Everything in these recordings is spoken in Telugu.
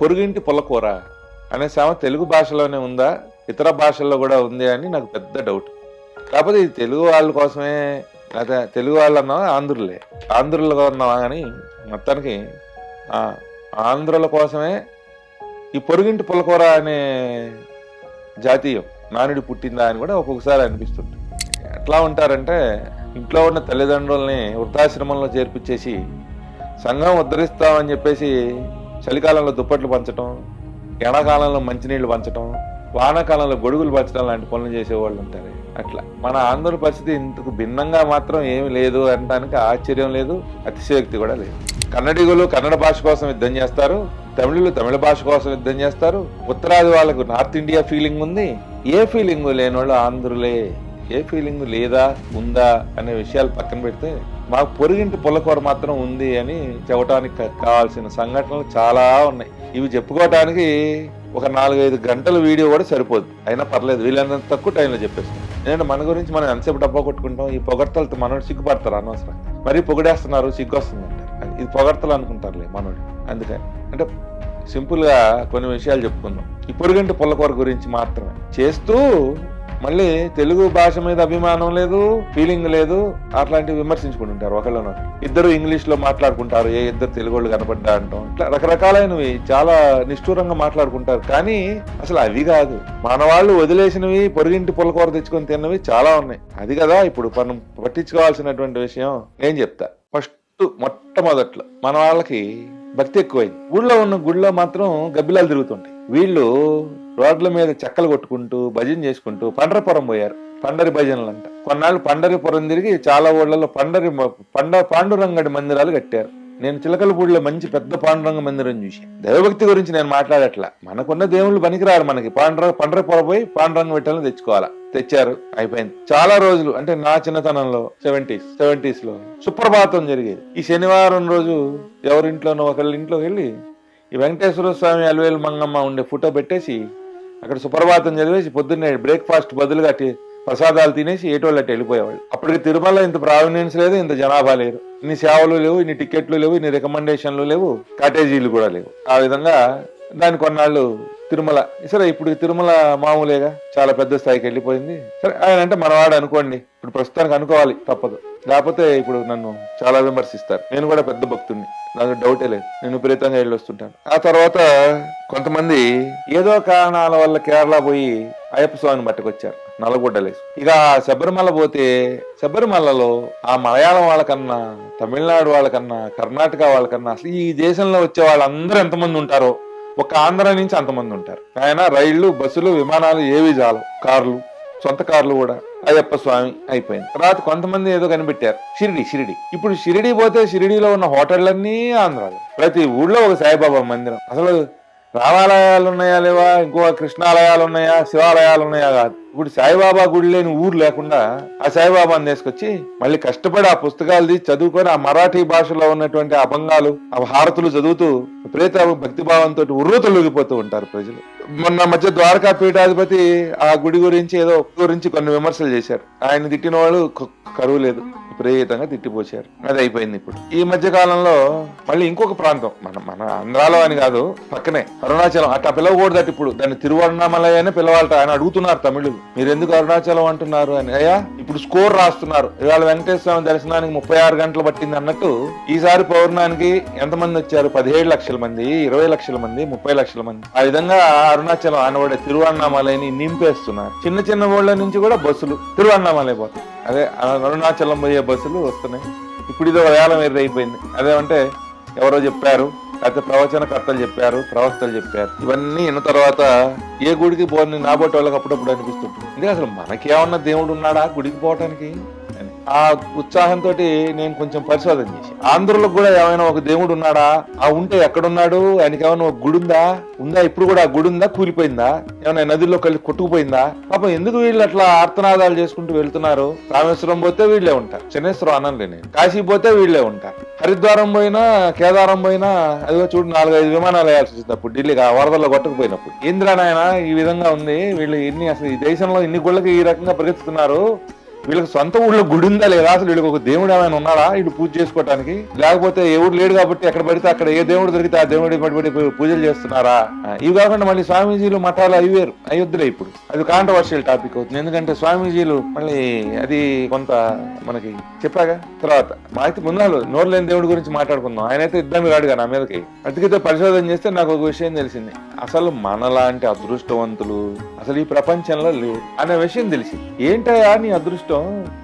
పొరుగింటి పుల్లకూర అనే సామె తెలుగు భాషలోనే ఉందా? ఇతర భాషల్లో కూడా ఉంది అని నాకు పెద్ద డౌట్ కాకపోతే ఇది తెలుగు వాళ్ళ కోసమే లేదా తెలుగు వాళ్ళు అన్నా ఆంధ్రులే? ఆంధ్రులుగా ఉన్నావా కానీ మొత్తానికి ఆంధ్రుల కోసమే ఈ పొరుగింటి పులకూర అనే జాతీయం నానుడి పుట్టిందా అని కూడా ఒక్కొక్కసారి అనిపిస్తుంది ఎట్లా ఉంటారంటే ఇంట్లో ఉన్న తల్లిదండ్రుల్ని వృద్ధాశ్రమంలో చేర్పించేసి సంఘం ఉద్ధరిస్తామని చెప్పేసి చలికాలంలో దుప్పట్లు పంచడం ఎండాకాలంలో మంచినీళ్ళు పంచడం వానాకాలంలో గొడుగులు పంచడం లాంటి పనులు చేసేవాళ్ళు ఉంటారు. అట్లా. మన ఆంధ్ర పరిస్థితి ఇంతకు భిన్నంగా మాత్రం ఏమి లేదు అనడానికి ఆశ్చర్యం లేదు అతిశయోక్తి కూడా లేదు. కన్నడిగులు కన్నడ భాష కోసం యుద్ధం చేస్తారు తమిళులు తమిళ భాష కోసం యుద్ధం చేస్తారు ఉత్తరాది వాళ్ళకు నార్త్ ఇండియా ఫీలింగ్ ఉంది ఏ ఫీలింగ్ లేని వాళ్ళు ఆంధ్రులే. ఏ ఫీలింగ్ లేదా ఉందా అనే విషయాలు పక్కన పెడితే మాకు పొరుగింటి పుల్లకూర మాత్రం ఉంది అని చెప్పడానికి కావాల్సిన సంఘటనలు చాలా ఉన్నాయి. ఇవి చెప్పుకోవడానికి ఒక నాలుగైదు గంటల వీడియో కూడా సరిపోదు అయినా పర్లేదు వీళ్ళంత తక్కువ టైంలో చెప్పేస్తాం. నేను మన గురించి మనం ఎంతసేపు డబ్బా కొట్టుకుంటాం ఈ పొగడ్తలతో మనోడు సిగ్గుపడతారు అనవసరం. మరీ పొగిడేస్తున్నారు సిగ్గు వస్తుంది ఇది పొగడ్తలు అనుకుంటారులే మనోడు. అందుకని అంటే సింపుల్గా కొన్ని విషయాలు చెప్పుకుందాం. ఈ పొరుగంటి పుల్లకూర గురించి మాత్రమే. చేస్తూ మళ్ళీ తెలుగు భాష మీద అభిమానం లేదు ఫీలింగ్ లేదు అట్లాంటివి విమర్శించుకుంటుంటారు ఒకళ్ళనొకరు ఇద్దరు ఇంగ్లీష్లో మాట్లాడుకుంటారు ఏ ఇద్దరు తెలుగు వాళ్ళు కనపడ్డా అంటాం. ఇట్లా రకరకాలైనవి చాలా నిష్ఠూరంగా మాట్లాడుకుంటారు. కానీ అసలు అవి కాదు. మనవాళ్ళు వదిలేసినవి పొరిగింటి పుల్లకూర తెచ్చుకొని తిన్నవి చాలా ఉన్నాయి. అది కదా ఇప్పుడు మనం పట్టించుకోవాల్సినటువంటి విషయం. నేను చెప్తా. ఫస్ట్ మొట్టమొదట్లో మన వాళ్ళకి భక్తి ఎక్కువైంది. ఊళ్ళో ఉన్న గుడిలో మాత్రం గబ్బిలాలు తిరుగుతుంటాయి. వీళ్ళు రోడ్ల మీద చెక్కలు కొట్టుకుంటూ భజన చేసుకుంటూ పండరపురం పోయారు. పండరి భజనలు అంట కొన్నాళ్ళు పండరిపురం తిరిగి చాలా ఊళ్ళలో పండరి పండ పాండురంగడి మందిరాలు కట్టారు. నేను చిలకలపూడిలో మంచి పెద్ద పాండురంగ మందిరం చూసి దైవభక్తి గురించి నేను మాట్లాడట్లా. మనకున్న దేవుళ్ళు పనికిరారు మనకి. పాండ్ర పండరపురం పోయి పాండురంగ పెట్టాలని తెచ్చుకోవాలా. తెచ్చారు. అయిపోయింది. చాలా రోజులు అంటే నా చిన్నతనంలో సెవెంటీస్ సెవెంటీస్లో సుప్రభాతం జరిగేది. ఈ శనివారం రోజు ఎవరింట్లోనో ఒకళ్ళ ఇంట్లోకి వెళ్ళి ఈ వెంకటేశ్వర స్వామి అలవేలు మంగమ్మ ఉండే ఫోటో పెట్టేసి అక్కడ సుప్రభాతం చదివేసి పొద్దున్నే బ్రేక్ఫాస్ట్ బదులుగా ప్రసాదాలు తినేసి ఏటోళ్ళు వెళ్ళిపోయేవాళ్ళు. అప్పటికి తిరుమల ఇంత ప్రావీణ్యం లేదు ఇంత జనాభా లేరు ఇన్ని సేవలు లేవు ఇన్ని టికెట్లు లేవు ఇన్ని రికమెండేషన్లు లేవు కాటేజీలు కూడా లేవు. ఆ విధంగా దాని కొన్నాళ్ళు తిరుమల. సరే ఇప్పుడు తిరుమల మామూలేగా చాలా పెద్ద స్థాయికి వెళ్ళిపోయింది. సరే ఆయన అంటే మనవాడు అనుకోండి. ఇప్పుడు ప్రస్తుతానికి అనుకోవాలి తప్పదు. లేకపోతే ఇప్పుడు నన్ను చాలా విమర్శిస్తారు. నేను కూడా పెద్ద భక్తుడిని నాకు డౌటే లేదు. నేను విపరీతంగా వెళ్ళి వస్తుంటాను. ఆ తర్వాత కొంతమంది ఏదో కారణాల వల్ల కేరళ పోయి అయ్యప్ప స్వామిని పట్టుకొచ్చారు. నల్లగొడ్డలేసి ఇక శబరిమల పోతే శబరిమలలో ఆ మలయాళం వాళ్ళకన్నా తమిళనాడు వాళ్ళకన్నా కర్ణాటక వాళ్ళకన్నా అసలు ఈ దేశంలో వచ్చే వాళ్ళందరూ ఎంతమంది ఉంటారో ఒక ఆంధ్ర నుంచి అంతమంది ఉంటారు. ఆయన రైళ్ళు బస్సులు విమానాలు ఏవి చాలు కార్లు సొంత కార్లు కూడా. అయ్యప్ప స్వామి అయిపోయింది. తర్వాత కొంతమంది ఏదో కనిపెట్టారు. షిరిడి షిరిడి. ఇప్పుడు షిరిడి పోతే షిరిడిలో ఉన్న హోటళ్ళన్నీ ఆంధ్రాలు. ప్రతి ఊళ్ళో ఒక సాయిబాబా మందిరం. అసలు రామాలయాలు ఉన్నాయా లేవా? ఇంకో కృష్ణాలయాలు ఉన్నాయా శివాలయాలు ఉన్నాయా కాదు. ఇప్పుడు సాయిబాబా గుడి లేని ఊరు లేకుండా ఆ సాయిబాబాని తీసుకొచ్చి మళ్ళీ కష్టపడి ఆ పుస్తకాలు తీసి చదువుకొని ఆ మరాఠీ భాషలో ఉన్నటువంటి అభంగాలు ఆ హారతులు చదువుతూ విపరీత భక్తిభావంతో ఉర్రూతలుగిపోతూ ఉంటారు ప్రజలు. మొన్న మధ్య ద్వారకా పీఠాధిపతి ఆ గుడి గురించి ఏదో గురించి కొన్ని విమర్శలు చేశారు. ఆయన తిట్టిన వాళ్ళు కరువు లేదు. విపరీతంగా తిట్టిపోసారు అది అయిపోయింది ఇప్పుడు. ఈ మధ్య కాలంలో మళ్ళీ ఇంకొక ప్రాంతం. మన మన ఆంధ్రాలో అని కాదు పక్కనే అరుణాచలం. అట్లా పిలవకూడదట ఇప్పుడు. దాన్ని తిరువన్నామలయ అని పిలవాలట. ఆయన అడుగుతున్నారు తమిళులు. మీరు ఎందుకు అరుణాచలం అంటున్నారు? అని. అయ్యా ఇప్పుడు స్కోర్ రాస్తున్నారు. ఇవాళ వెంకటేశ్వర స్వామి దర్శనానికి ముప్పై ఆరు గంటలు పట్టింది అన్నట్టు ఈసారి పౌర్ణానికి ఎంతమంది వచ్చారు? పదిహేడు లక్షల మంది ఇరవై లక్షల మంది ముప్పై లక్షల మంది. ఆ విధంగా అరుణాచలం అనబడే తిరువన్నామలయని నింపేస్తున్నారు. చిన్న చిన్న ఊళ్ళ నుంచి కూడా బస్సులు తిరువన్నామలై పోతాయి. అదే అరుణాచలం పోయే బస్సులు వస్తున్నాయి. ఇప్పుడు ఇది ఒక వేలం ఎర్ర అయిపోయింది. అదేమంటే ఎవరో చెప్పారు లేకపోతే ప్రవచనకర్తలు చెప్పారు ప్రవక్తలు చెప్పారు. ఇవన్నీ విన్న తర్వాత ఏ గుడికి పోని నాబోటి వాళ్ళకి అప్పుడప్పుడు అనిపిస్తుంటుంది. అంటే అసలు మనకేమన్నా దేవుడు ఉన్నాడా గుడికి పోవటానికి? ఆ ఉత్సాహంతో నేను కొంచెం పరిశోధన చేసి ఆంధ్రులకు కూడా ఏమైనా ఒక దేవుడు ఉన్నాడా? ఆ ఉంటే ఎక్కడున్నాడు? ఆయనకి ఏమైనా ఒక గుడి ఉందా? ఉందా? ఇప్పుడు కూడా ఆ గుడి ఉందా? కూలిపోయిందా? ఏమైనా నదిలో కలిసి కొట్టుకుపోయిందా? పాపం ఎందుకు వీళ్ళు అట్లా ఆర్తనాదాలు చేసుకుంటూ వెళ్తున్నారు? రామేశ్వరం పోతే వీళ్ళే ఉంటారు. చెన్నేశ్వరం అనంలే నేను. కాశీ పోతే వీళ్ళే ఉంటారు. హరిద్వారం పోయినా కేదారం పోయినా అదిగో చూడు నాలుగైదు విమానాలు వేయాల్సి వచ్చింది ఢిల్లీకి ఆ వరదల్లో కొట్టుకుపోయినప్పుడు. ఏంద్రా నాయన ఈ విధంగా ఉంది. వీళ్ళు ఎన్ని అసలు ఈ దేశంలో ఇన్ని గుళ్ళకి ఈ రకంగా పరిగెత్తుతున్నారు. వీళ్ళకి సొంత ఊళ్ళో గుడి ఉందా లేదా? అసలు వీళ్ళకి ఒక దేవుడు ఏమైనా ఉన్నాడా? వీళ్ళు పూజ చేసుకోవడానికి లేకపోతే ఎవరు లేడు కాబట్టి ఎక్కడ పడితే అక్కడ ఏ దేవుడు దొరికితే ఆ దేవుడి పడి పడి పూజలు చేస్తున్నారా? ఇవి కాకుండా మళ్ళీ స్వామీజీలు మఠాలు అవి వేరు. అయోధ్యలే ఇప్పుడు. అది కాంట్రవర్షియల్ టాపిక్ అవుతుంది. ఎందుకంటే స్వామీజీలు మళ్ళీ అది కొంత మనకి చెప్పాగా? తర్వాత మాకు ముందు నోరు లేని దేవుడి గురించి మాట్లాడుకుందాం. ఆయన అయితే ఇద్దరు రాడుగా నా మీదకి. అతికైతే పరిశోధన చేస్తే నాకు ఒక విషయం తెలిసింది. అసలు మనలాంటి అదృష్టవంతులు అసలు ఈ ప్రపంచంలో లేరు అనే విషయం తెలిసింది. ఏంటయా నీ అదృష్టం?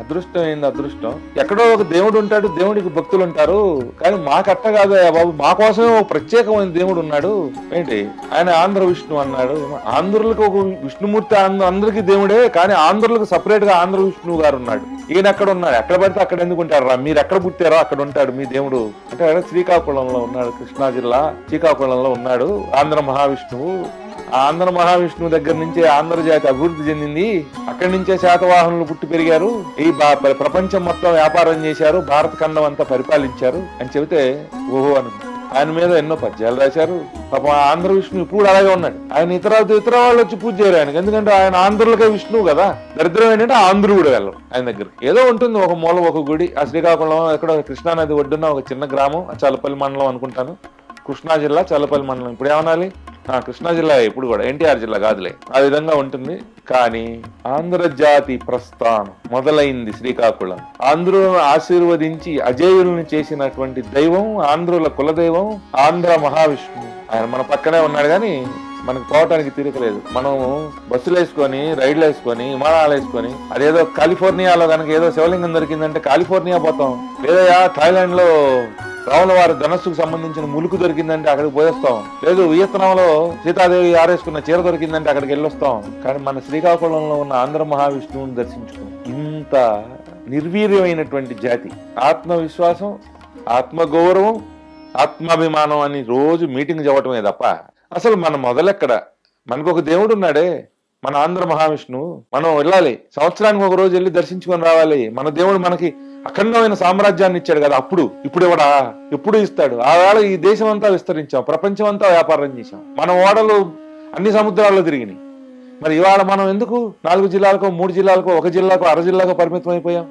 అదృష్టం ఏంది అదృష్టం. ఎక్కడో ఒక దేవుడు ఉంటాడు దేవుడికి భక్తులు ఉంటారు. కానీ మాకట్ట కాదు బాబు. మా కోసమే ఒక ప్రత్యేకమైన దేవుడు ఉన్నాడు. ఏంటి? ఆయన ఆంధ్ర విష్ణు అన్నాడు. ఆంధ్రులకు ఒక విష్ణుమూర్తి అందరికీ దేవుడే కానీ ఆంధ్రులకు సపరేట్గా ఆంధ్ర విష్ణువు గారు ఉన్నాడు. ఈయన ఎక్కడ ఉన్నాడు? ఎక్కడ పడితే అక్కడ ఎందుకు ఉంటారు రా మీరు ఎక్కడ పుట్టారో అక్కడ ఉంటాడు మీ దేవుడు. అంటే శ్రీకాకుళంలో ఉన్నాడు కృష్ణా జిల్లా. శ్రీకాకుళంలో ఉన్నాడు ఆంధ్ర మహావిష్ణువు. ఆంధ్ర మహావిష్ణువు దగ్గర నుంచే ఆంధ్రజాతి అభివృద్ధి చెందింది. అక్కడి నుంచే శాతవాహనులు పుట్టి పెరిగారు ఈ ప్రపంచం మొత్తం వ్యాపారం చేశారు. భారత ఖండం అంతా పరిపాలించారు అని చెబితే ఓహో అని ఆయన మీద ఎన్నో పద్యాలు రాశారు. పాపం ఆంధ్ర విష్ణు ఇప్పుడు అలాగే ఉన్నాడు. ఆయన ఇతర ఇతర వాళ్ళు వచ్చి పూజ చేయరు ఆయనకి. ఎందుకంటే ఆయన ఆంధ్రులకే విష్ణువు కదా. దరిద్రం ఏంటంటే ఆంధ్రుడు కూడా వెళ్ళరు ఆయన దగ్గర. ఏదో ఉంటుంది ఒక మూల ఒక గుడి. ఆ శ్రీకాకుళం ఎక్కడ కృష్ణానది ఒడ్డున ఒక చిన్న గ్రామం. చల్లపల్లి మండలం అనుకుంటాను. కృష్ణా జిల్లా చల్లపల్లి మండలం. ఇప్పుడు ఏమనాలి? కృష్ణా జిల్లా ఇప్పుడు కూడా ఎన్టీఆర్ జిల్లా కాదులే. ఆ విధంగా ఉంటుంది. కానీ ఆంధ్రజాతి ప్రస్థానం మొదలైంది శ్రీకాకుళం. ఆంధ్రులను ఆశీర్వదించి అజేయులను చేసినటువంటి దైవం ఆంధ్రుల కులదైవం ఆంధ్ర మహావిష్ణువు. ఆయన మన పక్కనే ఉన్నాడు కానీ మనకు పోవటానికి తీరకలేదు మనము బస్సులు వేసుకొని రైళ్ళు వేసుకొని విమానాలు వేసుకొని అదేదో కాలిఫోర్నియాలో కనుక ఏదో శివలింగం దొరికిందంటే కాలిఫోర్నియా పోతాం. లేదా థాయిలాండ్లో రాముల వారి ధనస్సుకు సంబంధించిన ములుకు దొరికిందంటే అక్కడికి పోయేస్తాం. లేదు వియత్నంలో సీతాదేవి ఆరేసుకున్న చీర దొరికిందంటే అక్కడికి వెళ్ళొస్తాం. కానీ మన శ్రీకాకుళంలో ఉన్న ఆంధ్ర మహావిష్ణువుని దర్శించుకో ఇంత నిర్వీర్యమైనటువంటి జాతి. ఆత్మవిశ్వాసం ఆత్మగౌరవం ఆత్మాభిమానం అని రోజు మీటింగ్ చెప్పటమే తప్ప అసలు మన మొదలెక్కడ? మనకు ఒక దేవుడు ఉన్నాడే మన ఆంధ్ర మహావిష్ణువు. మనం వెళ్ళాలి. సంవత్సరానికి ఒక రోజు వెళ్ళి దర్శించుకొని రావాలి. మన దేవుడు మనకి అఖండమైన సామ్రాజ్యాన్ని ఇచ్చాడు కదా అప్పుడు ఇప్పుడు ఇవ్వడా ఎప్పుడు ఇస్తాడు? ఆ వేళ ఈ దేశం అంతా విస్తరించాం ప్రపంచం అంతా వ్యాపారం చేశాం. మన ఓడలు అన్ని సముద్రాల్లో తిరిగినాయి. మరి ఇవాళ మనం ఎందుకు నాలుగు జిల్లాలకు మూడు జిల్లాలకు ఒక జిల్లాకు అర జిల్లాకు పరిమితం అయిపోయాం?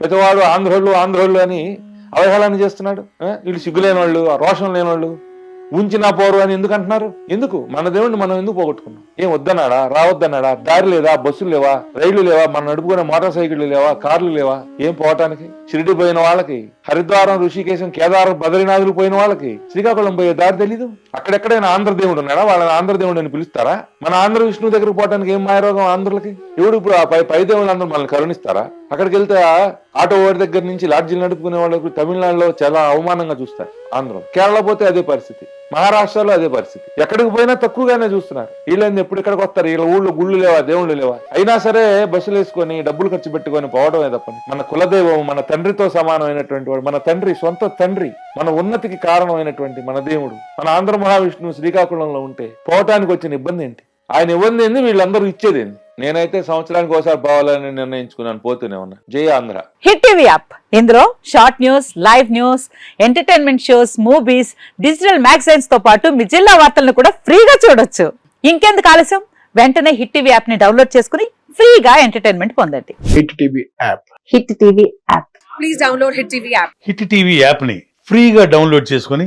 ప్రతివాడు ఆంధ్రోళ్ళు ఆంధ్రోళ్ళు అని అవహేళన చేస్తున్నాడు. ఆ? వీళ్ళు సిగ్గులేని వాళ్ళు రోషం లేని వాళ్ళు ఉంచినా పోరు అని ఎందుకు అంటున్నారు? ఎందుకు? మన దేవుడిని మనం ఎందుకు పోగొట్టుకున్నాం? ఏం వద్దన్నాడా? రావద్దన్నాడా? దారి లేదా? బస్సులు లేవా? రైళ్ళు లేవా? మనం నడుపుకునే మోటార్ సైకిళ్ళు లేవా? కార్లు లేవా? ఏం పోవటానికి? షిరిడి పోయిన వాళ్ళకి? హరిద్వారం ఋషికేశం కేదారం బద్రీనాథులు పోయిన వాళ్ళకి? శ్రీకాకుళం పోయే దారి తెలీదు? అక్కడెక్కడైనా ఆంధ్ర దేవుడు ఉన్నాడా? వాళ్ళని ఆంధ్ర దేవుడు అని పిలుస్తారా? మన ఆంధ్ర విష్ణువు దగ్గరకు పోవటానికి ఏం మాయరోగం ఆంధ్రులకి? ఎవడు ఇప్పుడు ఆ పై పై దేవుళ్ళు అందరూ మనల్ని కరుణిస్తారా? అక్కడికి వెళ్తే ఆటో వాడి దగ్గర నుంచి లాడ్జీలు నడుపుకునే వాళ్ళకు తమిళనాడులో చాలా అవమానంగా చూస్తారు ఆంధ్రం. కేరళ పోతే అదే పరిస్థితి. మహారాష్ట్రలో అదే పరిస్థితి. ఎక్కడికి పోయినా తక్కువగానే చూస్తున్నారు. వీళ్ళని ఎప్పుడు ఇక్కడికి వస్తారు? వీళ్ళ ఊళ్ళో గుళ్ళు లేవా? దేవుళ్ళు లేవా? అయినా సరే బస్సులు వేసుకొని డబ్బులు ఖర్చు పెట్టుకొని పోవడమే తప్పని. మన కులదైవం మన తండ్రితో సమానమైనటువంటి వాడు మన తండ్రి సొంత తండ్రి మన ఉన్నతికి కారణమైనటువంటి మన దేవుడు మన ఆంధ్ర మహావిష్ణువు శ్రీకాకుళంలో ఉంటే పోవటానికి వచ్చిన ఇబ్బంది ఏంటి? ఆయన ఏంది? వీళ్ళందరూ ఇచ్చేది నేనైతే సంవత్సరానికి ఒకసారి పోవాలని నిర్ణయించుకున్నాను పోతూనే ఉన్నా. జై ఆంధ్ర. Hit TV app. ఇందులో short news live news entertainment shows movies digital మ్యాగజైన్స్తో పాటు మీ జిల్లా వార్తలను కూడా ఫ్రీగా చూడొచ్చు. ఇంకెందుకు ఆలస్యం? వెంటనే హిట్ టీవీ యాప్ని డౌన్లోడ్ చేసుకుని ఫ్రీగా ఎంటర్టైన్మెంట్ పొందండి. Hit TV app. Hit TV app. Please download Hit TV app. Hit TV యాప్ని ఫ్రీగా డౌన్లోడ్ చేసుకొని